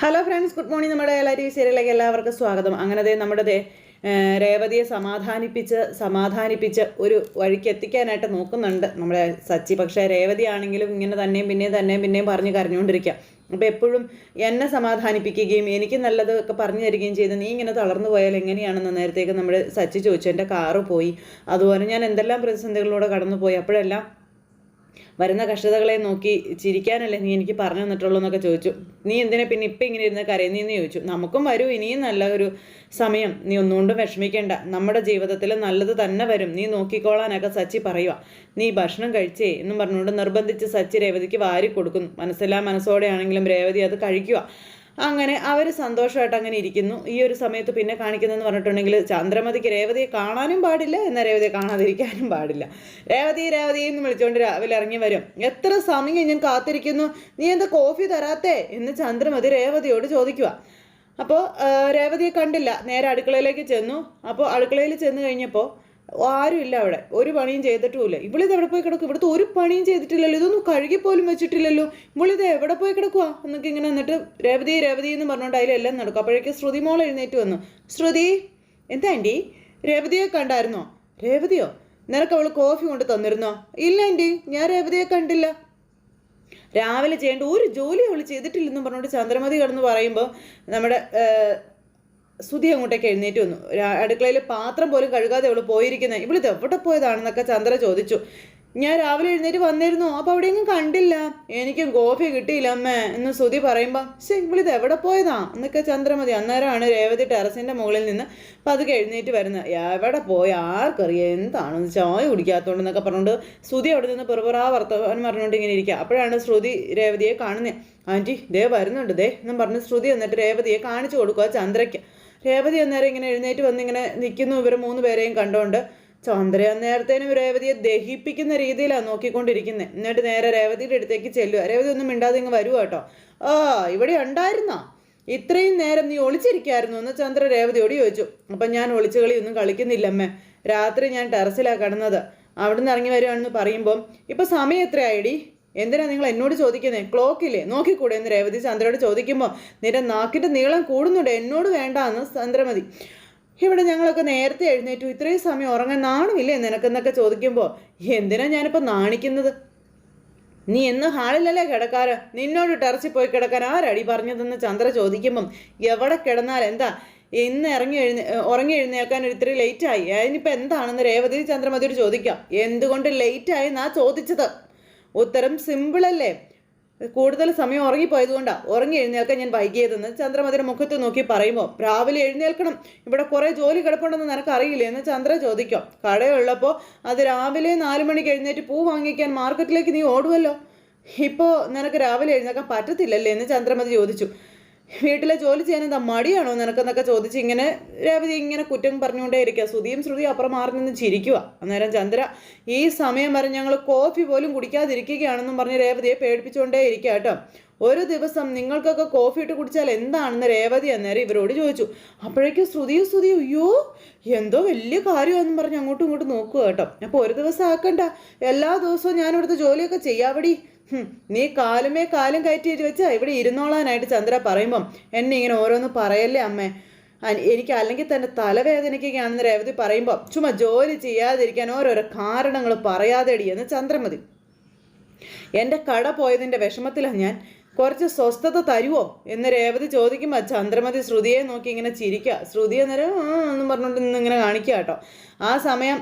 Hello friends good morning നമ്മുടെ എല്ലാ T V സീരിയലിലേക്ക് എല്ലാവർക്കും സ്വാഗതം. അങ്ങനത്തെ നമ്മുടെ രേവതിയെ സമാധാനിപ്പിച്ച് സമാധാനിപ്പിച്ച് ഒരു വഴിക്ക് എത്തിക്കാനായിട്ട് നോക്കുന്നുണ്ട് നമ്മുടെ സച്ചി. പക്ഷേ രേവതി ആണെങ്കിലും ഇങ്ങനെ തന്നെയും പിന്നെയും തന്നെയും പിന്നെയും പറഞ്ഞ് കരഞ്ഞുകൊണ്ടിരിക്കുക അപ്പോൾ എപ്പോഴും എന്നെ സമാധാനിപ്പിക്കുകയും എനിക്ക് നല്ലതൊക്കെ പറഞ്ഞു തരികയും ചെയ്ത് നീ ഇങ്ങനെ തളർന്നു പോയാൽ എങ്ങനെയാണെന്ന് നേരത്തേക്ക് നമ്മുടെ സച്ചി ചോദിച്ചു. എന്റെ കാറ് പോയി. അതുപോലെ ഞാൻ എന്തെല്ലാം പ്രതിസന്ധികളിലൂടെ കടന്നു പോയി അപ്പോഴെല്ലാം വരുന്ന കഷ്ടതകളെ നോക്കി ചിരിക്കാനല്ലേ നീ എനിക്ക് പറഞ്ഞു തന്നിട്ടുള്ളൂ എന്നൊക്കെ ചോദിച്ചു. നീ എന്തിനാ പിന്നെ ഇപ്പം ഇങ്ങനെ ഇരുന്ന് കരയുന്നതെന്ന് ചോദിച്ചു. നമുക്കും വരും ഇനിയും നല്ല ഒരു സമയം. നീ ഒന്നുകൊണ്ടും വിഷമിക്കേണ്ട. നമ്മുടെ ജീവിതത്തിൽ നല്ലത് തന്നെ വരും. നീ നോക്കിക്കോളാനൊക്കെ സച്ചി പറയുക നീ ഭക്ഷണം കഴിച്ചേ എന്നും പറഞ്ഞുകൊണ്ട് നിർബന്ധിച്ച് സച്ചി രേവതിക്ക് വാരി കൊടുക്കുന്നു മനസ്സിലാ മനസ്സോടെയാണെങ്കിലും രേവതി അത് കഴിക്കുക അങ്ങനെ അവർ സന്തോഷമായിട്ട് അങ്ങനെ ഇരിക്കുന്നു. ഈ ഒരു സമയത്ത് പിന്നെ കാണിക്കുന്നതെന്ന് പറഞ്ഞിട്ടുണ്ടെങ്കിൽ ചന്ദ്രമതിക്ക് രേവതിയെ കാണാനും പാടില്ല എന്നാൽ രേവതിയെ കാണാതിരിക്കാനും പാടില്ല. രേവതി രേവതി എന്ന് വിളിച്ചുകൊണ്ട് രാവിലെ ഇറങ്ങി വരും. എത്ര സമയം ഞാൻ കാത്തിരിക്കുന്നു? നീ എന്താ കോഫി തരാത്തേ? എന്ന് ചന്ദ്രമതി രേവതിയോട് ചോദിക്കുക അപ്പോൾ രേവതിയെ കണ്ടില്ല. നേരെ അടുക്കളയിലേക്ക് ചെന്നു. അപ്പോൾ അടുക്കളയിൽ ചെന്ന് കഴിഞ്ഞപ്പോൾ ആരുമില്ല അവിടെ. ഒരു പണിയും ചെയ്തിട്ടുമില്ല. ഇവളിത് എവിടെ പോയി കിടക്കും? ഇവിടുത്തെ ഒരു പണിയും ചെയ്തിട്ടില്ലല്ലോ. ഇതൊന്നും കഴുകി പോലും വെച്ചിട്ടില്ലല്ലോ. ഇവളിത് എവിടെ പോയി കിടക്കുക എന്നൊക്കെ ഇങ്ങനെ എന്നിട്ട് രേവതി രേവതി എന്ന് പറഞ്ഞുകൊണ്ട് അതിലെല്ലാം നടക്കും. അപ്പോഴേക്കും ശ്രുതി മോൾ എഴുന്നേറ്റ് വന്നു. ശ്രുതി എന്താ ആന്റി രേവതിയെ കണ്ടായിരുന്നോ? രേവതിയോ? നിനക്ക് അവൾ കോഫി കൊണ്ട് തന്നിരുന്നോ? ഇല്ല ആന്റി ഞാൻ രേവതിയെ കണ്ടില്ല. രാവിലെ ചെയ്യേണ്ട ഒരു ജോലി അവൾ ചെയ്തിട്ടില്ലെന്നും പറഞ്ഞുകൊണ്ട് ചന്ദ്രമതി കടന്ന് പറയുമ്പോൾ നമ്മുടെ സുധി അങ്ങോട്ടേക്ക് എഴുന്നേറ്റ് വന്നു. അടുക്കളയിൽ പാത്രം പോലും കഴുകാതെ അവൾ പോയിരിക്കുന്നത് ഇവളിത് എവിടെ പോയതാണെന്നൊക്കെ ചന്ദ്ര ചോദിച്ചു. ഞാൻ രാവിലെ എഴുന്നേറ്റ് വന്നിരുന്നു. അപ്പോൾ അവിടെയെങ്കിലും കണ്ടില്ല. എനിക്കും കോഫി കിട്ടിയില്ല അമ്മേ എന്ന് സുധി പറയുമ്പോൾ ശരി ഇവളിത് എവിടെ പോയതാ? എന്നൊക്കെ ചന്ദ്രമതി അന്നേരമാണ് രേവതി ടെറസിന്റെ മുകളിൽ നിന്ന് പതുക്കെ എഴുന്നേറ്റ് വരുന്നത് എവിടെ പോയി? ആർക്കറിയാം? എന്താണ് ചായ കുടിക്കാത്തോണ്ടെന്നൊക്കെ പറഞ്ഞുകൊണ്ട് സുധി അവിടെ നിന്ന് പെറുപെറാ വർത്തമാനം പറഞ്ഞുകൊണ്ട് ഇങ്ങനെ ഇരിക്കുക അപ്പോഴാണ് ശ്രുതി രേവതിയെ കാണുന്നത് ആന്റി ദേ വരുന്നുണ്ട് ദേ എന്നും പറഞ്ഞ് ശ്രുതി എന്നിട്ട് രേവതിയെ കാണിച്ചു കൊടുക്കുക ചന്ദ്രയ്ക്ക്. രേവതി അന്നേരം ഇങ്ങനെ എഴുന്നേറ്റ് വന്നിങ്ങനെ നിൽക്കുന്നു. ഇവർ മൂന്ന് പേരെയും കണ്ടുകൊണ്ട് ചന്ദ്ര നേരത്തേനും രേവതിയെ ദഹിപ്പിക്കുന്ന രീതിയിലാണ് നോക്കിക്കൊണ്ടിരിക്കുന്നത് എന്നിട്ട് നേരെ രേവതിയുടെ അടുത്തേക്ക് ചെല്ലുക രേവതി ഒന്നും മിണ്ടാതെ ഇങ്ങ് വരുക കേട്ടോ. ആ ഇവിടെ ഉണ്ടായിരുന്നോ? ഇത്രയും നേരം നീ ഒളിച്ചിരിക്കായിരുന്നു എന്ന് ചന്ദ്ര രേവതിയോട് ചോദിച്ചു. അപ്പം ഞാൻ ഒളിച്ചു ഒന്നും കളിക്കുന്നില്ല അമ്മേ. രാത്രി ഞാൻ ടെറസിലാണ് കിടന്നത്. അവിടുന്ന് ഇറങ്ങി വരുവാണെന്ന് പറയുമ്പം ഇപ്പം സമയം എത്രയായിടി? എന്തിനാ നിങ്ങൾ എന്നോട് ചോദിക്കുന്നത് ക്ലോക്കില്ലേ നോക്കിക്കൂടെ എന്ന് രേവതി ചന്ദ്രയോട് ചോദിക്കുമ്പോൾ നിന്റെ നാക്കിന്റെ നീളം കൂടുന്നുണ്ട് എന്നോട് വേണ്ട എന്ന് ചന്ദ്രമതി. ഇവിടെ ഞങ്ങളൊക്കെ നേരത്തെ എഴുന്നേറ്റു. ഇത്രയും സമയം ഉറങ്ങാൻ നാണമില്ലേ? നിനക്കെന്നൊക്കെ ചോദിക്കുമ്പോൾ എന്തിനാ ഞാനിപ്പോൾ നാണിക്കുന്നത്? നീ എന്ന് ഹാളിലല്ലേ കിടക്കാറ്? നിന്നോട് ടെറച്ചിൽ പോയി കിടക്കാൻ ആരടി പറഞ്ഞതെന്ന് ചന്ദ്ര ചോദിക്കുമ്പം എവിടെ കിടന്നാൽ എന്താ? ഇന്ന് ഇറങ്ങി എഴുന്നേ ഉറങ്ങി എഴുന്നേൽക്കാൻ ഇത്തിരി ലേറ്റായി അതിനിപ്പോൾ എന്താണെന്ന് രേവതി ചന്ദ്രമതിയോട് ചോദിക്കാം. എന്തുകൊണ്ട് ലേറ്റായി എന്നാ ചോദിച്ചത്? ഉത്തരം സിമ്പിൾ അല്ലേ? കൂടുതൽ സമയം ഉറങ്ങിപ്പോയത് കൊണ്ടാ ഉറങ്ങി എഴുന്നേൽക്കാൻ ഞാൻ വൈകിയതെന്ന് ചന്ദ്രമതിയുടെ മുഖത്ത് നോക്കി പറയുമ്പോൾ രാവിലെ എഴുന്നേൽക്കണം. ഇവിടെ കുറേ ജോലി കിടപ്പുണ്ടെന്ന് നിനക്ക് അറിയില്ലേ എന്ന് ചന്ദ്ര ചോദിക്കും. കടയുള്ളപ്പോൾ അത് രാവിലെ നാല് മണിക്ക് എഴുന്നേറ്റ് പൂ വാങ്ങിക്കാൻ മാർക്കറ്റിലേക്ക് നീ ഓടുമല്ലോ ഇപ്പോൾ നിനക്ക് രാവിലെ എഴുന്നേക്കാൻ പറ്റത്തില്ലല്ലേ? എന്ന് ചന്ദ്രമതി ചോദിച്ചു. വീട്ടിലെ ജോലി ചെയ്യാൻ എന്താ മടിയാണോ നിനക്കെന്നൊക്കെ ചോദിച്ച് ഇങ്ങനെ രേവതി ഇങ്ങനെ കുറ്റം പറഞ്ഞുകൊണ്ടേ ഇരിക്കുക ശ്രുതിയും ശ്രുതി അപ്പുറം മാറി നിന്ന് ചിരിക്കുക. അന്നേരം ചന്ദ്ര ഈ സമയം വരെ ഞങ്ങൾ കോഫി പോലും കുടിക്കാതിരിക്കുകയാണെന്നും പറഞ്ഞ് രേവതിയെ പേടിപ്പിച്ചുകൊണ്ടേ ഇരിക്കുക കേട്ടോ. ഒരു ദിവസം നിങ്ങൾക്കൊക്കെ കോഫി ഇട്ട് കുടിച്ചാൽ എന്താണെന്ന് രേവതി അന്നേരം ഇവരോട് ചോദിച്ചു. അപ്പോഴേക്കും ശ്രുതിയും ശ്രുതിയും അയ്യോ എന്തോ വലിയ കാര്യമാണെന്നും പറഞ്ഞ് അങ്ങോട്ടും ഇങ്ങോട്ടും നോക്കുക കേട്ടോ. അപ്പോൾ ഒരു ദിവസം ആക്കണ്ട. എല്ലാ ദിവസവും ഞാനിവിടുത്തെ ജോലിയൊക്കെ ചെയ്യാവടി നീ കാലുമേ കാലും കയറ്റി വെച്ചാ ഇവിടെ ഇരുന്നോളാനായിട്ട് ചന്ദ്ര പറയുമ്പം എന്നെ ഇങ്ങനെ ഓരോന്ന് പറയല്ലേ അമ്മേ. എനിക്ക് അല്ലെങ്കിൽ തന്നെ തലവേദനയ്ക്കൊക്കെയാണെന്ന് രേവതി പറയുമ്പോൾ ചുമ്മാ ജോലി ചെയ്യാതിരിക്കാൻ ഓരോരോ കാരണങ്ങൾ പറയാതെടി എന്ന് ചന്ദ്രമതി എന്റെ കട പോയതിന്റെ വിഷമത്തിലാണ് ഞാൻ. കുറച്ച് സ്വസ്ഥത തരുവോ എന്ന് രേവതി ചോദിക്കുമ്പോൾ ചന്ദ്രമതി ശ്രുതിയെ നോക്കി ഇങ്ങനെ ചിരിക്കുക ശ്രുതി അന്നേരം എന്നും പറഞ്ഞുകൊണ്ട് ഇങ്ങനെ കാണിക്കുക കേട്ടോ. ആ സമയം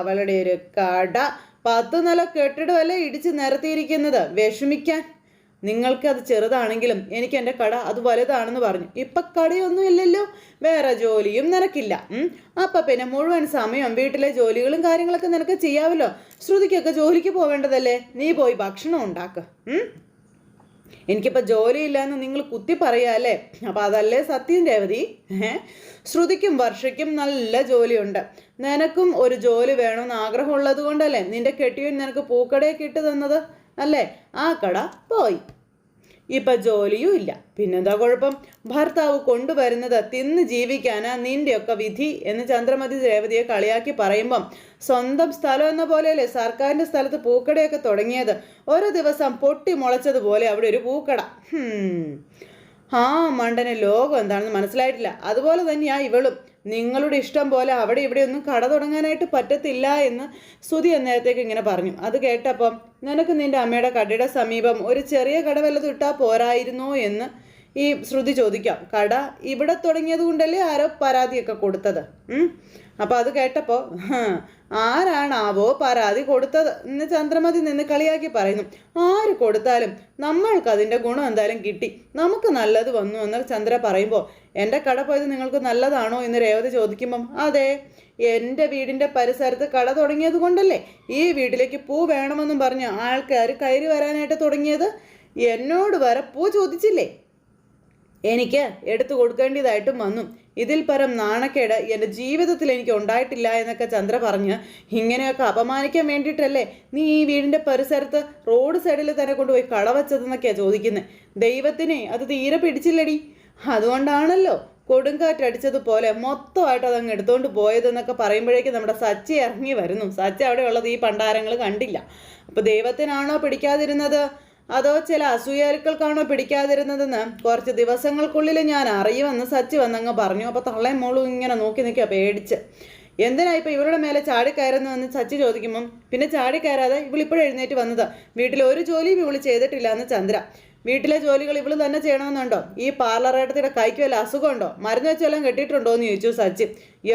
അവളുടെ ഒരു കട പത്ത് നില കെട്ടിടമല്ലേ ഇടിച്ച് നിരത്തിയിരിക്കുന്നത്? വിഷമിക്കാൻ. നിങ്ങൾക്ക് അത് ചെറുതാണെങ്കിലും എനിക്ക് എന്റെ കട അത് വലുതാണെന്ന് പറഞ്ഞു. ഇപ്പൊ കടയൊന്നും ഇല്ലല്ലോ. വേറെ ജോലിയും നിനക്കില്ല. അപ്പൊ പിന്നെ മുഴുവൻ സമയം വീട്ടിലെ ജോലികളും കാര്യങ്ങളൊക്കെ നിനക്ക് ചെയ്യാമല്ലോ ശ്രുതിക്കൊക്കെ ജോലിക്ക് പോവേണ്ടതല്ലേ നീ പോയി ഭക്ഷണം ഉണ്ടാക്കുക. എനിക്കിപ്പോൾ ജോലിയില്ല എന്ന് നിങ്ങൾ കുത്തി പറയാല്ലേ അപ്പം അതല്ലേ സത്യം രേവതി? ശ്രുതിക്കും വർഷയ്ക്കും നല്ല ജോലിയുണ്ട്. നിനക്കും ഒരു ജോലി വേണമെന്ന് ആഗ്രഹമുള്ളത് കൊണ്ടല്ലേ നിന്റെ കെട്ടിയൻ നിനക്ക് പൂക്കടയൊക്കെ ഇട്ട് തന്നത്? അല്ലേ? ആ കട പോയി. ഇപ്പൊ ജോലിയും ഇല്ല. പിന്നെന്താ കുഴപ്പം? ഭർത്താവ് കൊണ്ടുവരുന്നത് തിന്ന് ജീവിക്കാനാ നിന്റെയൊക്കെ വിധി എന്ന് ചന്ദ്രമതി രേവതിയെ കളിയാക്കി പറയുമ്പം സ്വന്തം സ്ഥലം എന്ന പോലെയല്ലേ സർക്കാരിന്റെ സ്ഥലത്ത് പൂക്കടയൊക്കെ തുടങ്ങിയത്. ഓരോ ദിവസം പൊട്ടി മുളച്ചതുപോലെ അവിടെ ഒരു പൂക്കട. ആ മണ്ടന് ലോകം എന്താണെന്ന് മനസ്സിലായിട്ടില്ല. അതുപോലെ തന്നെയാ ഇവളും. നിങ്ങളുടെ ഇഷ്ടം പോലെ അവിടെ ഇവിടെ ഒന്നും കട തുടങ്ങാനായിട്ട് പറ്റത്തില്ല എന്ന് സുതി അന്നേരത്തേക്ക് ഇങ്ങനെ പറഞ്ഞു. അത് കേട്ടപ്പം നിനക്ക് നിന്റെ അമ്മയുടെ കടയുടെ സമീപം ഒരു ചെറിയ കട വല്ലതും ഇട്ടാൽ പോരായിരുന്നോ എന്ന് ഈ ശ്രുതി ചോദിക്കാം. കട ഇവിടെ തുടങ്ങിയത് കൊണ്ടല്ലേ ആരോ പരാതിയൊക്കെ കൊടുത്തത്. അപ്പോൾ അത് കേട്ടപ്പോൾ ആരാണാവോ പരാതി കൊടുത്തത് എന്ന് ചന്ദ്രമതി നിന്ന് കളിയാക്കി പറയുന്നു. ആര് കൊടുത്താലും നമ്മൾക്ക് അതിന്റെ ഗുണം എന്തായാലും കിട്ടി. നമുക്ക് നല്ലത് വന്നു എന്ന് ചന്ദ്ര പറയുമ്പോൾ എന്റെ കട പോയത് നിങ്ങൾക്ക് നല്ലതാണോ? എന്ന് രേവതി ചോദിക്കുമ്പം അതെ എന്റെ വീടിന്റെ പരിസരത്ത് കട തുടങ്ങിയത് കൊണ്ടല്ലേ? ഈ വീട്ടിലേക്ക് പൂ വേണമെന്നും പറഞ്ഞ് ആൾക്കാർ കയറി വരാനായിട്ട് തുടങ്ങിയത്? എന്നോട് വരെ പൂ ചോദിച്ചില്ലേ? എനിക്ക് എടുത്തു കൊടുക്കേണ്ടതായിട്ടും വന്നു. ഇതിൽ പരം നാണക്കേട് എന്റെ ജീവിതത്തിൽ എനിക്ക് ഉണ്ടായിട്ടില്ല എന്നൊക്കെ ചന്ദ്ര പറഞ്ഞ് ഇങ്ങനെയൊക്കെ അപമാനിക്കാൻ വേണ്ടിയിട്ടല്ലേ നീ ഈ വീടിന്റെ പരിസരത്ത് റോഡ് സൈഡിൽ തന്നെ കൊണ്ടുപോയി കളവച്ചതെന്നൊക്കെയാണ് ചോദിക്കുന്നത് ദൈവത്തിനെ അത് തീരെ പിടിച്ചില്ലടി. അതുകൊണ്ടാണല്ലോ കൊടുങ്കാറ്റടിച്ചതുപോലെ മൊത്തമായിട്ട് അതങ്ങ് എടുത്തുകൊണ്ട് പോയതെന്നൊക്കെ പറയുമ്പോഴേക്കും നമ്മുടെ സച്ചി ഇറങ്ങി വരുന്നു. സച്ചി അവിടെയുള്ളത് ഈ പണ്ടാരങ്ങൾ കണ്ടില്ല. അപ്പോൾ ദൈവത്തിനാണോ പിടിക്കാതിരുന്നത്? അതോ ചില അസൂയാലുക്കൾക്കാണോ പിടിക്കാതിരുന്നതെന്ന്? കുറച്ച് ദിവസങ്ങൾക്കുള്ളിൽ ഞാൻ അറിയുമെന്ന് സച്ചി വന്നങ്ങ് പറഞ്ഞു. അപ്പോൾ തള്ളയും മോളും ഇങ്ങനെ നോക്കി നിൽക്കുക പേടിച്ച്. എന്തിനാ ഇപ്പം ഇവരുടെ മേലെ ചാടിക്കയറുന്നു എന്ന് സച്ചി ചോദിക്കുമ്പം പിന്നെ ചാടിക്കയറാതെ ഇവളിപ്പോഴും എഴുന്നേറ്റ് വന്നത്? വീട്ടിൽ ഒരു ജോലിയും ഇവൾ ചെയ്തിട്ടില്ല എന്ന് ചന്ദ്ര. വീട്ടിലെ ജോലികൾ ഇവൾ തന്നെ ചെയ്യണമെന്നുണ്ടോ? ഈ പാർലറേട്ടത്തിയുടെ കൈക്ക് വല്ല അസുഖമുണ്ടോ? മരുന്ന് വെച്ചെല്ലാം കെട്ടിയിട്ടുണ്ടോ എന്ന് ചോദിച്ചു സച്ചി.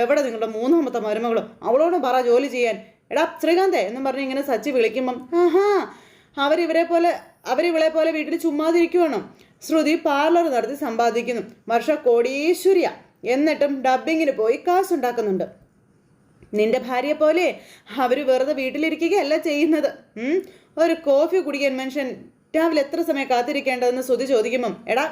എവിടെ നിങ്ങളുടെ മൂന്നാമത്തെ മരുമകളും? അവളോടും പറ ജോലി ചെയ്യാൻ. എടാ ശ്രീകാന്തേ എന്നും പറഞ്ഞ് ഇങ്ങനെ സച്ചി വിളിക്കുമ്പം ആഹാ അവരിവരെ പോലെ അവരിവളെ പോലെ വീട്ടിൽ ചുമ്മാതിരിക്കുവാണോ. ശ്രുതി പാർലർ നടത്തി സമ്പാദിക്കുന്നു. വർഷ കോടീശ്വര്യ. എന്നിട്ടും ഡബ്ബിങ്ങിന് പോയി കാശുണ്ടാക്കുന്നുണ്ട്. നിന്റെ ഭാര്യയെ പോലെ അവർ വെറുതെ വീട്ടിലിരിക്കുകയല്ല ചെയ്യുന്നത്. ഒരു കോഫി കുടിക്കാൻ മനുഷ്യൻ രാവിലെ എത്ര സമയം കാത്തിരിക്കേണ്ടതെന്ന് ശ്രുതി ചോദിക്കുമ്പം എടാ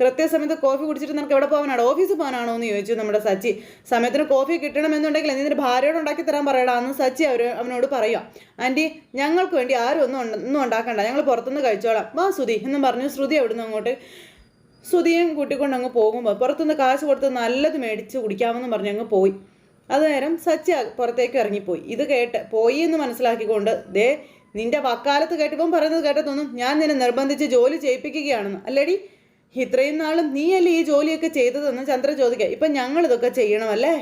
കൃത്യസമയത്ത് കോഫി കുടിച്ചിട്ട് നമുക്ക് എവിടെ പോകാനാണ്? ഓഫീസിൽ പോകാനാണോ എന്ന് ചോദിച്ചു നമ്മുടെ സച്ചി. സമയത്തിന് കോഫി കിട്ടണമെന്നുണ്ടെങ്കിൽ നീ നിന്റെ ഭാര്യയോട് ഉണ്ടാക്കി തരാൻ പറയടാ എന്ന് സച്ചി അവർ അവനോട് പറയുക ആന്റി ഞങ്ങൾക്ക് വേണ്ടി ആരും ഒന്നും ഒന്നും ഉണ്ടാക്കണ്ട. ഞങ്ങൾ പുറത്തുനിന്ന് കഴിച്ചോളാം. വാ ശ്രുതി എന്നും പറഞ്ഞു ശ്രുതി അവിടുന്ന് അങ്ങോട്ട് ശ്രുതിയും കൂട്ടിക്കൊണ്ട് അങ്ങ് പോകുമ്പോൾ പുറത്തുനിന്ന് കാശ് കൊടുത്ത് നല്ലത് മേടിച്ച് കുടിക്കാമെന്ന് പറഞ്ഞ് അങ്ങ് പോയി. അത് നേരം സച്ചി പുറത്തേക്ക് ഇറങ്ങിപ്പോയി. ഇത് കേട്ട് പോയി എന്ന് മനസ്സിലാക്കിക്കൊണ്ട് ദേ നിന്റെ വക്കാലത്ത് കേട്ടിപ്പം പറയുന്നത് കേട്ടതൊന്നും ഞാൻ നിന്നെ നിർബന്ധിച്ച് ജോലി ചെയ്യിപ്പിക്കുകയാണെന്ന്. അല്ലേടി? ഇത്രയും നാളും നീയല്ലേ ഈ ജോലിയൊക്കെ ചെയ്തതെന്ന് ചന്ദ്ര ചോദിക്കുക. ഇപ്പം ഞങ്ങൾ ഇതൊക്കെ ചെയ്യണമല്ലേ?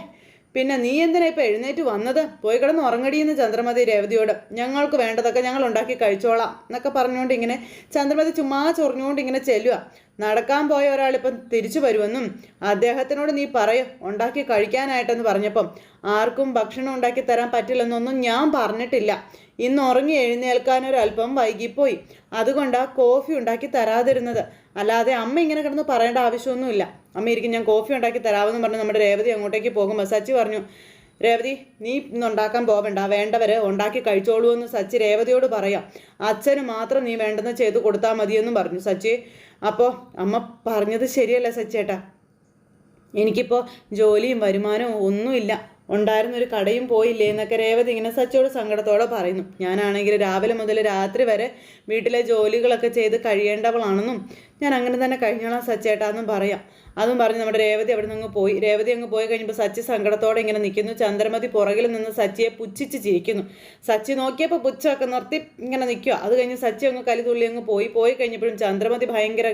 പിന്നെ നീ എന്തിനാ ഇപ്പം എഴുന്നേറ്റ് വന്നത്? പോയി കിടന്ന് ഉറങ്ങടിയെന്ന് ചന്ദ്രമതി രേവതിയോട്. ഞങ്ങൾക്ക് വേണ്ടതൊക്കെ ഞങ്ങൾ ഉണ്ടാക്കി കഴിച്ചോളാം എന്നൊക്കെ പറഞ്ഞുകൊണ്ട് ഇങ്ങനെ ചന്ദ്രമതി ചുമ്മാ ചൊറിഞ്ഞുകൊണ്ട് ഇങ്ങനെ ചെല്ലുക നടക്കാൻ പോയ ഒരാളിപ്പം തിരിച്ചു വരുമെന്നും അദ്ദേഹത്തിനോട് നീ പറയും ഉണ്ടാക്കി കഴിക്കാനായിട്ടെന്ന് പറഞ്ഞപ്പം ആർക്കും ഭക്ഷണം ഉണ്ടാക്കി തരാൻ പറ്റില്ലെന്നൊന്നും ഞാൻ പറഞ്ഞിട്ടില്ല. ഇന്ന് ഉറങ്ങി എഴുന്നേൽക്കാനൊരല്പം വൈകിപ്പോയി. അതുകൊണ്ടാ കോഫി ഉണ്ടാക്കി തരാതിരുന്നത്. അല്ലാതെ അമ്മ ഇങ്ങനെ കിടന്ന് പറയേണ്ട ആവശ്യമൊന്നുമില്ല. അമ്മ ഇരിക്കും ഞാൻ കോഫി ഉണ്ടാക്കി തരാമെന്ന് പറഞ്ഞ് നമ്മുടെ രേവതി അങ്ങോട്ടേക്ക് പോകുമ്പോൾ സച്ചി പറഞ്ഞു രേവതി നീ ഇന്ന് ഉണ്ടാക്കാൻ പോവണ്ട വേണ്ടവര് ഉണ്ടാക്കി കഴിച്ചോളൂ എന്ന് സച്ചി രേവതിയോട് പറയാം. അച്ഛന് മാത്രം നീ വേണ്ടെന്ന് ചെയ്ത് കൊടുത്താൽ മതിയെന്നും പറഞ്ഞു. സച്ചി അപ്പോൾ അമ്മ പറഞ്ഞത് ശരിയല്ല സച്ചേട്ടാ? എനിക്കിപ്പോൾ ജോലിയും വരുമാനവും ഒന്നുമില്ല. ഉണ്ടായിരുന്ന ഒരു കടയും പോയില്ലേ എന്നൊക്കെ രേവതി ഇങ്ങനെ സച്ചോട് സങ്കടത്തോടെ പറയുന്നു. ഞാനാണെങ്കിൽ രാവിലെ മുതൽ രാത്രി വരെ വീട്ടിലെ ജോലികളൊക്കെ ചെയ്ത് കഴിയേണ്ടവളാണെന്നും ഞാൻ അങ്ങനെ തന്നെ കഴിഞ്ഞോളാം സച്ചേട്ടാന്നും പറയാം. അതും പറഞ്ഞ് നമ്മുടെ രേവതി അവിടെ നിന്ന് പോയി. രേവതി അങ്ങ് പോയി കഴിയുമ്പോൾ സച്ചി സങ്കടത്തോടെ ഇങ്ങനെ നിൽക്കുന്നു ചന്ദ്രമതി പുറകിൽ നിന്ന് സച്ചിയെ പുച്ഛിച്ച് ചിരിക്കുന്നു. സച്ചി നോക്കിയപ്പോൾ പുച്ഛമൊക്കെ നിർത്തി ഇങ്ങനെ നിൽക്കുക അത് കഴിഞ്ഞ് സച്ചി അങ്ങ് കലിതുള്ളി അങ്ങ് പോയി. പോയി കഴിഞ്ഞപ്പോഴും ചന്ദ്രമതി ഭയങ്കര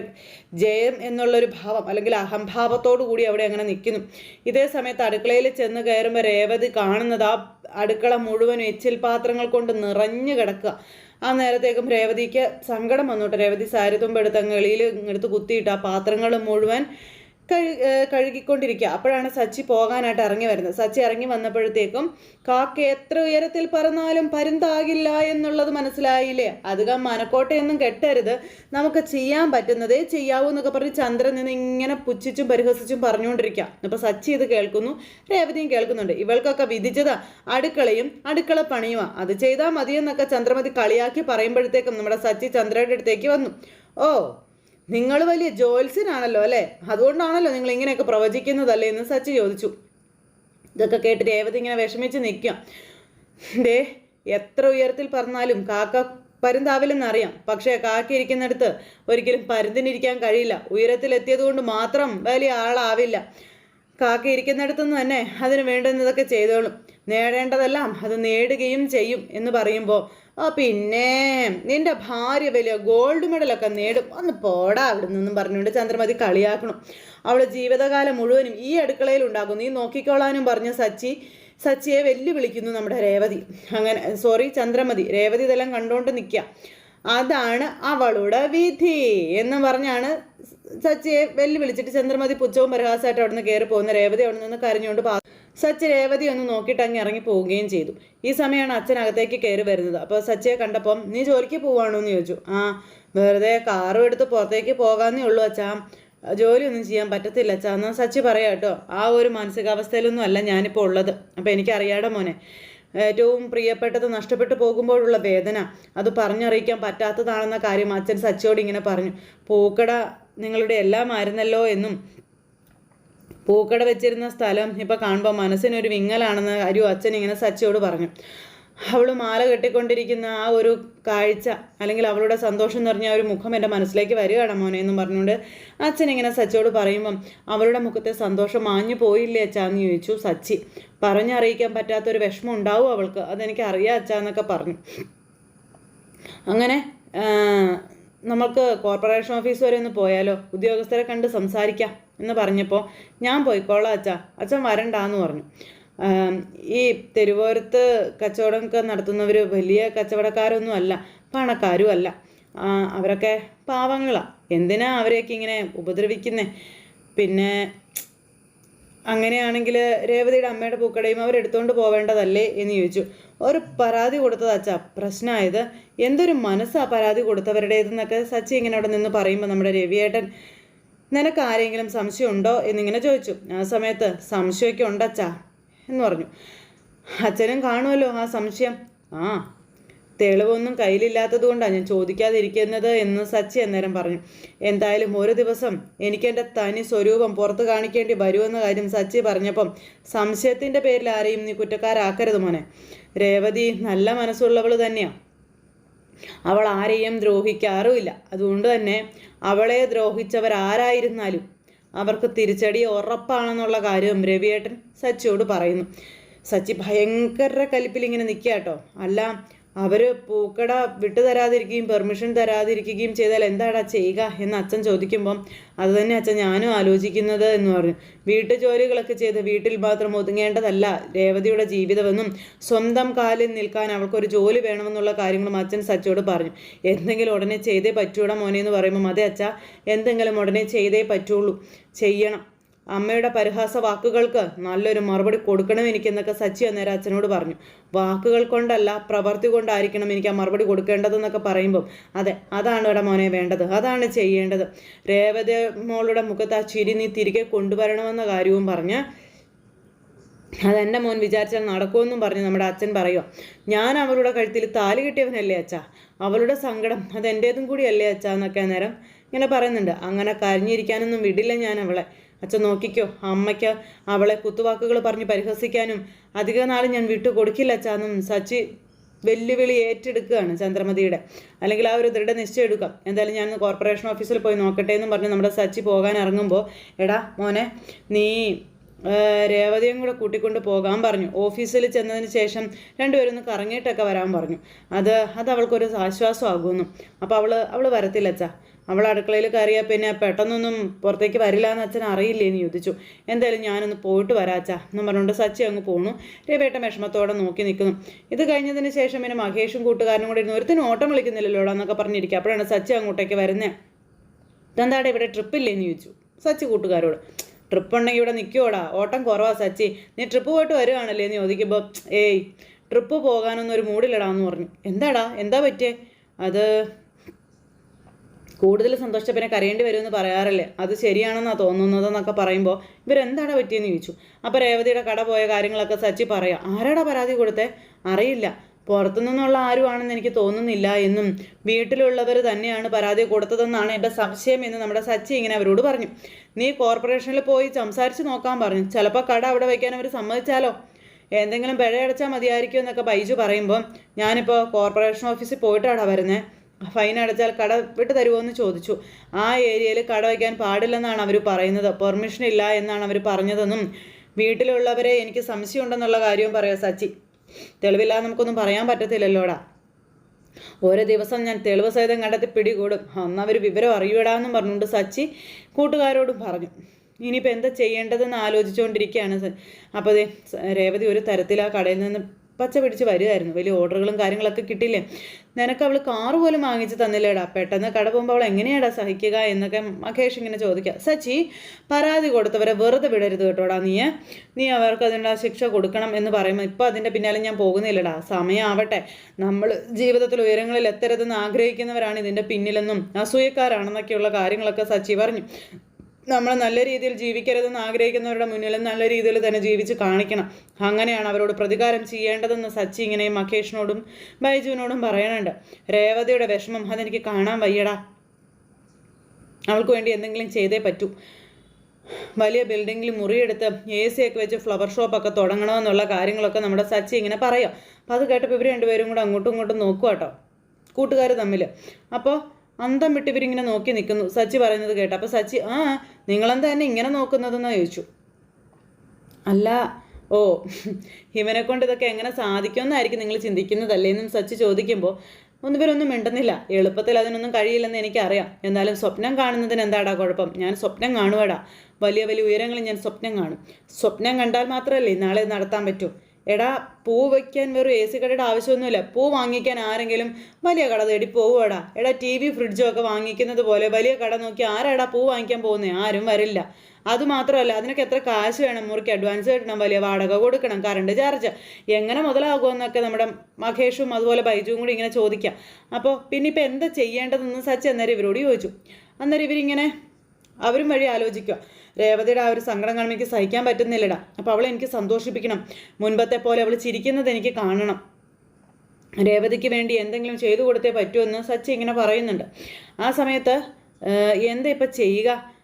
ജയം എന്നുള്ളൊരു ഭാവം അല്ലെങ്കിൽ അഹംഭാവത്തോടു കൂടി അവിടെ അങ്ങനെ നിൽക്കുന്നു ഇതേ സമയത്ത് അടുക്കളയിൽ ചെന്ന് കയറുമ്പോൾ രേവതി കാണുന്നത് ആ അടുക്കള മുഴുവൻ എച്ചിൽ പാത്രങ്ങൾ കൊണ്ട് നിറഞ്ഞു കിടക്കുക. ആ നേരത്തേക്കും രേവതിക്ക് സങ്കടം വന്നോട്ടെ രേവതി സാരി എടുത്ത് അങ്ങ് എളിയിൽ എടുത്ത് കുത്തിയിട്ട് ആ പാത്രങ്ങൾ മുഴുവൻ കഴു കഴുകിക്കൊണ്ടിരിക്കുക അപ്പോഴാണ് സച്ചി പോകാനായിട്ട് ഇറങ്ങി വരുന്നത്. സച്ചി ഇറങ്ങി വന്നപ്പോഴത്തേക്കും കാക്ക എത്ര ഉയരത്തിൽ പറന്നാലും പരുന്താകില്ല എന്നുള്ളത് മനസ്സിലായില്ലേ? അധികം മനക്കോട്ടയൊന്നും കെട്ടരുത്. നമുക്ക് ചെയ്യാൻ പറ്റുന്നതേ ചെയ്യാവൂ എന്നൊക്കെ പറഞ്ഞ് ചന്ദ്രൻ നിന്ന് ഇങ്ങനെ പുച്ഛിച്ചും പരിഹസിച്ചും പറഞ്ഞുകൊണ്ടിരിക്കുക അപ്പോൾ സച്ചി ഇത് കേൾക്കുന്നു. രേവതിയും കേൾക്കുന്നുണ്ട്. ഇവൾക്കൊക്കെ വിധിച്ചതാ അടുക്കളയും അടുക്കള പണിയുമാ അത് ചെയ്താൽ മതിയെന്നൊക്കെ ചന്ദ്രമതി കളിയാക്കി പറയുമ്പോഴത്തേക്കും നമ്മുടെ സച്ചി ചന്ദ്രയുടെ അടുത്തേക്ക് വന്നു. ഓ നിങ്ങൾ വലിയ ജോത്സ്യനാണല്ലോ അല്ലേ? അതുകൊണ്ടാണല്ലോ നിങ്ങൾ ഇങ്ങനെയൊക്കെ പ്രവചിക്കുന്നതല്ലേ എന്ന് സച്ചി ചോദിച്ചു. ഇതൊക്കെ കേട്ട് രേവതി ഇങ്ങനെ വിഷമിച്ച് നിൽക്കാം. ദേ എത്ര ഉയരത്തിൽ പറഞ്ഞാലും കാക്ക പരുന്താവില്ലെന്നറിയാം. പക്ഷേ കാക്ക ഇരിക്കുന്നിടത്ത് ഒരിക്കലും പരുന്തിനിരിക്കാൻ കഴിയില്ല. ഉയരത്തിലെത്തിയത് കൊണ്ട് മാത്രം വലിയ ആളാവില്ല. കാക്ക ഇരിക്കുന്നിടത്തുനിന്ന് തന്നെ അതിന് വേണ്ടുന്നതൊക്കെ ചെയ്തോളും. നേടേണ്ടതെല്ലാം അത് നേടുകയും ചെയ്യും എന്ന് പറയുമ്പോൾ ആ പിന്നെ നിന്റെ ഭാര്യ വലിയ ഗോൾഡ് മെഡലൊക്കെ നേടും. ഒന്ന് പോടാ അവിടെ നിന്നും പറഞ്ഞുകൊണ്ട് ചന്ദ്രമതി കളിയാക്കണം. അവൾ ജീവിതകാലം മുഴുവനും ഈ അടുക്കളയിൽ ഉണ്ടാകും. നീ നോക്കിക്കോളാനും പറഞ്ഞ സച്ചി സച്ചിയെ വെല്ലുവിളിക്കുന്നു നമ്മുടെ രേവതി. അങ്ങനെ സോറി ചന്ദ്രമതി. രേവതി ഇതെല്ലാം കണ്ടുകൊണ്ട് നിൽക്കുക അതാണ് അവളുടെ വിധി എന്ന് പറഞ്ഞാണ് സച്ചിയെ വെല്ലുവിളിച്ചിട്ട് ചന്ദ്രമതി പുച്ഛവും പരിഹാസമായിട്ട് അവിടെ നിന്ന് കയറി പോകുന്ന രേവതി അവിടെ നിന്ന് കരഞ്ഞുകൊണ്ട് പാ സച്ചി രേവതി ഒന്ന് നോക്കിയിട്ട് അങ്ങ് ഇറങ്ങി പോവുകയും ചെയ്തു. ഈ സമയമാണ് അച്ഛൻ അകത്തേക്ക് കയറി വരുന്നത്. അപ്പോൾ സച്ചിയെ കണ്ടപ്പം നീ ജോലിക്ക് പോവാണോ? എന്ന് ചോദിച്ചു. ആ വെറുതെ കാറും എടുത്ത് പുറത്തേക്ക് പോകാന്നേ ഉള്ളൂ അച്ഛാ. ജോലിയൊന്നും ചെയ്യാൻ പറ്റത്തില്ല അച്ഛാ. എന്നാൽ സച്ചി പറയാം കേട്ടോ. ആ ഒരു മാനസികാവസ്ഥയിലൊന്നും അല്ല ഞാനിപ്പോൾ ഉള്ളത്. അപ്പോൾ എനിക്കറിയാടെ മോനെ. ഏറ്റവും പ്രിയപ്പെട്ടത് നഷ്ടപ്പെട്ടു പോകുമ്പോഴുള്ള വേദന. അത് പറഞ്ഞറിയിക്കാൻ പറ്റാത്തതാണെന്ന കാര്യം അച്ഛൻ സച്ചിയോട് ഇങ്ങനെ പറഞ്ഞു. പൂക്കട നിങ്ങളുടെ എല്ലാം ആയിരുന്നല്ലോ എന്നും പൂക്കട വെച്ചിരുന്ന സ്ഥലം ഇപ്പോൾ കാണുമ്പോൾ മനസ്സിനൊരു വിങ്ങലാണെന്ന് അരു അച്ഛൻ ഇങ്ങനെ സച്ചിയോട് പറഞ്ഞു. അവൾ മാല കെട്ടിക്കൊണ്ടിരിക്കുന്ന ആ ഒരു കാഴ്ച അല്ലെങ്കിൽ അവളുടെ സന്തോഷം നിറഞ്ഞ ഒരു മുഖം എന്റെ മനസ്സിലേക്ക് വരികയാണ് മോനെ എന്നും പറഞ്ഞുകൊണ്ട് അച്ഛൻ ഇങ്ങനെ സച്ചിയോട് പറയുമ്പം അവളുടെ മുഖത്തെ സന്തോഷം മാഞ്ഞു പോയില്ലേ അച്ഛാന്ന് ചോദിച്ചു സച്ചി. പറഞ്ഞറിയിക്കാൻ പറ്റാത്തൊരു വിഷമം ഉണ്ടാവും അവൾക്ക്. അതെനിക്ക് അറിയാം അച്ഛാന്നൊക്കെ പറഞ്ഞു. അങ്ങനെ നമുക്ക് കോർപ്പറേഷൻ ഓഫീസ് വരെ ഒന്ന് പോയാലോ? ഉദ്യോഗസ്ഥരെ കണ്ട് സംസാരിക്കാം എന്ന് പറഞ്ഞപ്പോൾ ഞാൻ പോയിക്കോളാം അച്ഛാ. അച്ഛൻ വരണ്ടാന്ന് പറഞ്ഞു. ഈ തെരുവോരത്ത് കച്ചവടമൊക്കെ നടത്തുന്നവർ വലിയ കച്ചവടക്കാരൊന്നും അല്ല പണക്കാരും അല്ല. അവരൊക്കെ പാവങ്ങളാണ് എന്തിനാ അവരെയൊക്കെ ഇങ്ങനെ ഉപദ്രവിക്കുന്നത് പിന്നെ അങ്ങനെയാണെങ്കിൽ രേവതിയുടെ അമ്മയുടെ പൂക്കടയും അവരെടുത്തുകൊണ്ട് പോവേണ്ടതല്ലേ എന്ന് ചോദിച്ചു. ഒരു പരാതി കൊടുത്തത് അച്ഛ. പ്രശ്നമായത് എന്തൊരു മനസ്സാ പരാതി കൊടുത്തവരുടേതെന്നൊക്കെ സച്ചി ഇങ്ങനെ അവിടെ നിന്ന് പറയുമ്പോൾ നമ്മുടെ രവിയേട്ടൻ നിനക്ക് ആരെങ്കിലും സംശയമുണ്ടോ എന്നിങ്ങനെ ചോദിച്ചു. ആ സമയത്ത് സംശയമൊക്കെ ഉണ്ടച്ചാ എന്ന് പറഞ്ഞു. അച്ഛനും കാണുമല്ലോ ആ സംശയം. ആ തെളിവൊന്നും കയ്യിലില്ലാത്തത് കൊണ്ടാണ് ഞാൻ ചോദിക്കാതിരിക്കുന്നത് എന്ന് സച്ചി അന്നേരം പറഞ്ഞു. എന്തായാലും ഒരു ദിവസം എനിക്ക് എന്റെ തനി സ്വരൂപം പുറത്ത് കാണിക്കേണ്ടി വരുമെന്ന കാര്യം സച്ചി പറഞ്ഞപ്പം സംശയത്തിന്റെ പേരിൽ ആരെയും നീ കുറ്റക്കാരാക്കരുത് മോനെ. രേവതി നല്ല മനസ്സുള്ളവൾ തന്നെയാണ് അവൾ ആരെയും ദ്രോഹിക്കാറുമില്ല. അതുകൊണ്ട് തന്നെ അവളെ ദ്രോഹിച്ചവരാരായിരുന്നാലും അവർക്ക് തിരിച്ചടി ഉറപ്പാണെന്നുള്ള കാര്യം രവിയേട്ടൻ സച്ചിയോട് പറയുന്നു. സച്ചി ഭയങ്കര കലിപ്പിൽ ഇങ്ങനെ നിൽക്കുക കേട്ടോ. അല്ല അവർ പൂക്കട വിട്ടു തരാതിരിക്കുകയും പെർമിഷൻ തരാതിരിക്കുകയും ചെയ്താൽ എന്താടാ ചെയ്യുക എന്ന് അച്ഛൻ ചോദിക്കുമ്പം അത് തന്നെ അച്ഛൻ ഞാനും ആലോചിക്കുന്നത് എന്ന് പറഞ്ഞു. വീട്ടു ജോലികളൊക്കെ ചെയ്ത് വീട്ടിൽ മാത്രം ഒതുങ്ങേണ്ടതല്ല രേവതിയുടെ ജീവിതമെന്നും സ്വന്തം കാലിൽ നിൽക്കാൻ അവൾക്കൊരു ജോലി വേണമെന്നുള്ള കാര്യങ്ങളും അച്ഛൻ സച്ചോട് പറഞ്ഞു. എന്തെങ്കിലും ഉടനെ ചെയ്തേ പറ്റൂടാ മോനെ എന്ന് പറയുമ്പം അതെ അച്ഛ എന്തെങ്കിലും ഉടനെ ചെയ്തേ പറ്റുള്ളൂ. ചെയ്യണം. അമ്മയുടെ പരിഹാസ വാക്കുകൾക്ക് നല്ലൊരു മറുപടി കൊടുക്കണം എനിക്കെന്നൊക്കെ സച്ചി അന്നേരം അച്ഛനോട് പറഞ്ഞു. വാക്കുകൾ കൊണ്ടല്ല പ്രവർത്തി കൊണ്ടായിരിക്കണം എനിക്ക് ആ മറുപടി കൊടുക്കേണ്ടതെന്നൊക്കെ പറയുമ്പം. അതെ അതാണ് ഇവിടെ മോനെ വേണ്ടത്. അതാണ് ചെയ്യേണ്ടത്. രേവതി മോളുടെ മുഖത്ത് ആ ചിരി നീ തിരികെ കൊണ്ടുവരണമെന്ന കാര്യവും പറഞ്ഞ് അതെന്റെ മോൻ വിചാരിച്ചാൽ നടക്കുമെന്നും പറഞ്ഞ് നമ്മുടെ അച്ഛൻ പറയുക ഞാൻ അവളുടെ കഴുത്തിൽ താലി കിട്ടിയവനല്ലേ അച്ഛാ? അവളുടെ സങ്കടം അത് എന്റേതും കൂടിയല്ലേ അച്ഛാ എന്നൊക്കെ നേരം ഇങ്ങനെ പറയുന്നുണ്ട്. അങ്ങനെ കരഞ്ഞിരിക്കാനൊന്നും വിടില്ല ഞാൻ അവളെ. അച്ഛൻ നോക്കിക്കോ. അമ്മയ്ക്ക് അവളെ കുത്തുവാക്കുകൾ പറഞ്ഞ് പരിഹസിക്കാനും അധിക നാൾ ഞാൻ വിട്ടു കൊടുക്കില്ല അച്ഛാന്നും സച്ചി വെല്ലുവിളി ഏറ്റെടുക്കുകയാണ് ചന്ദ്രമതിയുടെ. അല്ലെങ്കിൽ ആ ഒരു ദൃഢനിശ്ചയം എടുക്കാം. എന്തായാലും ഞാൻ കോർപ്പറേഷൻ ഓഫീസിൽ പോയി നോക്കട്ടെ എന്നും പറഞ്ഞ് നമ്മുടെ സച്ചി പോകാൻ ഇറങ്ങുമ്പോൾ എടാ മോനെ നീ രേവതിയും കൂടെ കൂട്ടിക്കൊണ്ട് പോകാൻ പറഞ്ഞു. ഓഫീസിൽ ചെന്നതിന് ശേഷം രണ്ടുപേരും ഒന്ന് കറങ്ങിയിട്ടൊക്കെ വരാൻ പറഞ്ഞു. അത് അത് അവൾക്കൊരു ആശ്വാസമാകുമെന്നും. അപ്പോൾ അവൾ അവൾ വരത്തില്ല അച്ഛാ. അവൾ അടുക്കളയിൽ കയറിയാൽ പിന്നെ പെട്ടെന്നൊന്നും പുറത്തേക്ക് വരില്ല എന്ന് അച്ഛൻ അറിയില്ലേ എന്ന് ചോദിച്ചു. എന്തായാലും ഞാനൊന്ന് പോയിട്ട് വരാച്ചാ എന്ന് പറഞ്ഞുകൊണ്ട് സച്ചി അങ്ങ് പോണു രവിയേട്ടൻ വിഷമത്തോടെ നോക്കി നിൽക്കുന്നു. ഇത് കഴിഞ്ഞതിന് ശേഷം പിന്നെ മഹേഷും കൂട്ടുകാരനും കൂടെ ഇരുന്നു ഒരുത്തിനും ഓട്ടം വിളിക്കുന്നില്ലല്ലോ എന്നൊക്കെ പറഞ്ഞിരിക്കുക. അപ്പോഴാണ് സച്ചി അങ്ങോട്ടേക്ക് വരുന്നത് ഇതെന്താടെ ഇവിടെ ട്രിപ്പില്ലേ എന്ന് ചോദിച്ചു. സച്ചി കൂട്ടുകാരോട് ട്രിപ്പ് ഉണ്ടെങ്കിൽ ഇവിടെ നിൽക്കുവോടാ ഓട്ടം കുറവാ സച്ചി. നീ ട്രിപ്പ് പോയിട്ട് വരുവാണല്ലേ? എന്ന് ചോദിക്കുമ്പോൾ ഏയ് ട്രിപ്പ് പോകാനൊന്നും ഒരു മൂടിലിടാന്ന് പറഞ്ഞു. എന്താടാ? എന്താ പറ്റിയേ? അത് കൂടുതൽ സന്തോഷിച്ച പിന്നെ കരയേണ്ടി വരുമെന്ന് പറയാറില്ലേ? അത് ശരിയാണെന്നാ തോന്നുന്നതെന്നൊക്കെ പറയുമ്പോൾ ഇവരെന്താണ് പറ്റിയെന്ന് ചോദിച്ചു. അപ്പോൾ രേവതിയുടെ കട പോയ കാര്യങ്ങളൊക്കെ സച്ചി പറയാം ആരാടാ പരാതി കൊടുത്തെ? അറിയില്ല. പുറത്തുനിന്നുള്ള ആരുമാണെന്ന് എനിക്ക് തോന്നുന്നില്ല എന്നും വീട്ടിലുള്ളവർ തന്നെയാണ് പരാതി കൊടുത്തതെന്നാണ് എന്റെ സംശയം എന്ന് നമ്മുടെ സച്ചി ഇങ്ങനെ അവരോട് പറഞ്ഞു. നീ കോർപ്പറേഷനിൽ പോയി സംസാരിച്ച് നോക്കാൻ പറഞ്ഞു. ചിലപ്പോൾ കട അവിടെ വയ്ക്കാൻ അവർ സമ്മതിച്ചാലോ? എന്തെങ്കിലും പിഴയടച്ചാൽ മതിയായിരിക്കും എന്നൊക്കെ ബൈജു പറയുമ്പോൾ ഞാനിപ്പോൾ കോർപ്പറേഷൻ ഓഫീസിൽ പോയിട്ടാണ് വരുന്നത് ഫൈൻ അടച്ചാൽ കട വിട്ട് തരുമോ എന്ന് ചോദിച്ചു. ആ ഏരിയയിൽ കട വയ്ക്കാൻ പാടില്ലെന്നാണ് അവർ പറയുന്നത്. പെർമിഷൻ ഇല്ല എന്നാണ് അവർ പറഞ്ഞതെന്നും വീട്ടിലുള്ളവരെ എനിക്ക് സംശയമുണ്ടെന്നുള്ള കാര്യവും പറയാം സച്ചി. തെളിവില്ലാതെ നമുക്കൊന്നും പറയാൻ പറ്റത്തില്ലല്ലോടാ. ഓരോ ദിവസം ഞാൻ തെളിവ് സഹിതം കണ്ടെത്തി പിടികൂടും. അന്ന് അവർ വിവരം അറിയൂടാന്നും പറഞ്ഞുകൊണ്ട് സച്ചി കൂട്ടുകാരോടും പറഞ്ഞു. ഇനിയിപ്പോൾ എന്താ ചെയ്യേണ്ടതെന്ന് ആലോചിച്ചുകൊണ്ടിരിക്കുകയാണ് അപ്പോൾ രേവതി ഒരു തരത്തിൽ ആ കടയിൽ നിന്ന് പച്ച പിടിച്ച് വരുമായിരുന്നു വലിയ ഓർഡറുകളും കാര്യങ്ങളൊക്കെ കിട്ടിയില്ലേ? നിനക്ക് അവൾ കാറ് പോലും വാങ്ങിച്ച് തന്നില്ലേടാ. പെട്ടെന്ന് കട പോകുമ്പോൾ അവൾ എങ്ങനെയാടാ സഹിക്കുക എന്നൊക്കെ മഹേഷ് ഇങ്ങനെ ചോദിക്കുക സച്ചി പരാതി കൊടുത്തവരെ വെറുതെ വിടരുത് കേട്ടോടാ നീ. നീ അവർക്ക് അതിനുള്ള ശിക്ഷ കൊടുക്കണം എന്ന് പറയുമ്പോൾ ഇപ്പോൾ അതിന്റെ പിന്നാലെ ഞാൻ പോകുന്നില്ലടാ. സമയമാവട്ടെ നമ്മൾ ജീവിതത്തിൽ ഉയരങ്ങളിൽ എത്തരുതെന്ന് ആഗ്രഹിക്കുന്നവരാണ് ഇതിന്റെ പിന്നിലെന്നും അസൂയക്കാരാണെന്നൊക്കെയുള്ള കാര്യങ്ങളൊക്കെ സച്ചി പറഞ്ഞു. നമ്മൾ നല്ല രീതിയിൽ ജീവിക്കരുതെന്ന് ആഗ്രഹിക്കുന്നവരുടെ മുന്നിൽ നല്ല രീതിയിൽ തന്നെ ജീവിച്ച് കാണിക്കണം. അങ്ങനെയാണ് അവരോട് പ്രതികാരം ചെയ്യേണ്ടതെന്ന് സച്ചി ഇങ്ങനെ മഹേഷിനോടും ബൈജുവിനോടും പറയണുണ്ട്. രേവതിയുടെ വിഷമം അതെനിക്ക് കാണാൻ വയ്യടാ. അവൾക്ക് വേണ്ടി എന്തെങ്കിലും ചെയ്തേ പറ്റൂ. വലിയ ബിൽഡിങ്ങിൽ മുറിയെടുത്ത് എ സി ഒക്കെ വെച്ച് ഫ്ലവർ ഷോപ്പൊക്കെ തുടങ്ങണമെന്നുള്ള കാര്യങ്ങളൊക്കെ നമ്മുടെ സച്ചി ഇങ്ങനെ പറയാം. അപ്പോൾ അത് കേട്ടപ്പോൾ ഇവർ രണ്ടുപേരും കൂടെ അങ്ങോട്ടും ഇങ്ങോട്ടും നോക്കുക കേട്ടോ കൂട്ടുകാർ തമ്മിൽ അപ്പോൾ അന്തം വിട്ട് ഇവരിങ്ങനെ നോക്കി നിൽക്കുന്നു. സച്ചി പറയുന്നത് കേട്ട. അപ്പോൾ സച്ചി ആ നിങ്ങളെന്താ എന്നെ ഇങ്ങനെ നോക്കുന്നതെന്ന് ചോദിച്ചു. അല്ല ഓ ഇവനെ കൊണ്ട് ഇതൊക്കെ എങ്ങനെ സാധിക്കുമെന്നായിരിക്കും നിങ്ങൾ ചിന്തിക്കുന്നതല്ലേ? എന്നും സച്ചി ചോദിക്കുമ്പോൾ ഒന്നും പേരൊന്നും മിണ്ടുന്നില്ല. എളുപ്പത്തിൽ അതിനൊന്നും കഴിയില്ലെന്ന് എനിക്കറിയാം. എന്നാലും സ്വപ്നം കാണുന്നതിന് എന്താടാ കുഴപ്പം? ഞാൻ സ്വപ്നം കാണുവാടാ. വലിയ വലിയ ഉയരങ്ങളിൽ ഞാൻ സ്വപ്നം കാണും. സ്വപ്നം കണ്ടാൽ മാത്രമല്ലേ നാളെ നടത്താൻ പറ്റൂ? എടാ പൂ വയ്ക്കാൻ വെറും എ സി കടയുടെ ആവശ്യമൊന്നുമില്ല. പൂ വാങ്ങിക്കാൻ ആരെങ്കിലും വലിയ കട തേടി പോവുകടാ എടാ ടി വി ഫ്രിഡ്ജും ഒക്കെ വാങ്ങിക്കുന്നത് പോലെ വലിയ കട നോക്കി ആരാടാ പൂ വാങ്ങിക്കാൻ പോകുന്നത് ആരും വരില്ല. അതുമാത്രമല്ല അതിനൊക്കെ എത്ര കാശ് വേണം? മുറിക്ക് അഡ്വാൻസ് കിട്ടണം വലിയ വാടക കൊടുക്കണം കറണ്ട് ചാർജ് എങ്ങനെ മുതലാകുമെന്നൊക്കെ നമ്മുടെ മഹേഷും അതുപോലെ ബൈജുവും കൂടി ഇങ്ങനെ ചോദിക്കാം. അപ്പോൾ പിന്നെ ഇപ്പം എന്താ ചെയ്യേണ്ടതെന്ന് സച്ചി അന്നേരം ഇവരോട് ചോദിച്ചു. അന്നേരം ഇവരിങ്ങനെ അവരും വഴി ആലോചിക്കുക. രേവതിയുടെ ആ ഒരു സങ്കടം കാണുമ്പോൾ എനിക്ക് സഹിക്കാൻ പറ്റുന്നില്ലടാ. അപ്പോൾ അവളെ എനിക്ക് സന്തോഷിപ്പിക്കണം. മുൻപത്തെ പോലെ അവൾ ചിരിക്കുന്നത് എനിക്ക് കാണണം. രേവതിക്ക് വേണ്ടി എന്തെങ്കിലും ചെയ്തു കൊടുത്തേ പറ്റുമെന്ന് സച്ചി ഇങ്ങനെ പറയുന്നുണ്ട്. ആ സമയത്ത് എന്താ ഇപ്പം ചെയ്യുക?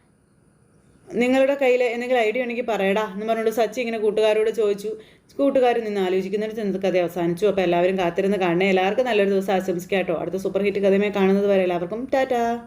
നിങ്ങളുടെ കയ്യിൽ എന്തെങ്കിലും ഐഡിയ ഉണ്ടെങ്കിൽ പറയടാ എന്ന് പറഞ്ഞുകൊണ്ട് സച്ചി ഇങ്ങനെ കൂട്ടുകാരോട് ചോദിച്ചു. കൂട്ടുകാർ നിന്ന് ആലോചിക്കുന്നൊരു ചിന്ത കഥ അവസാനിച്ചു. അപ്പോൾ എല്ലാവരും കാത്തിരുന്ന് കാണണേ. എല്ലാവർക്കും നല്ലൊരു ദിവസം ആശംസിക്കാം കേട്ടോ. അടുത്ത സൂപ്പർ ഹിറ്റ് കഥയുമായി കാണുന്നത് വരെ എല്ലാവർക്കും ടാറ്റാ.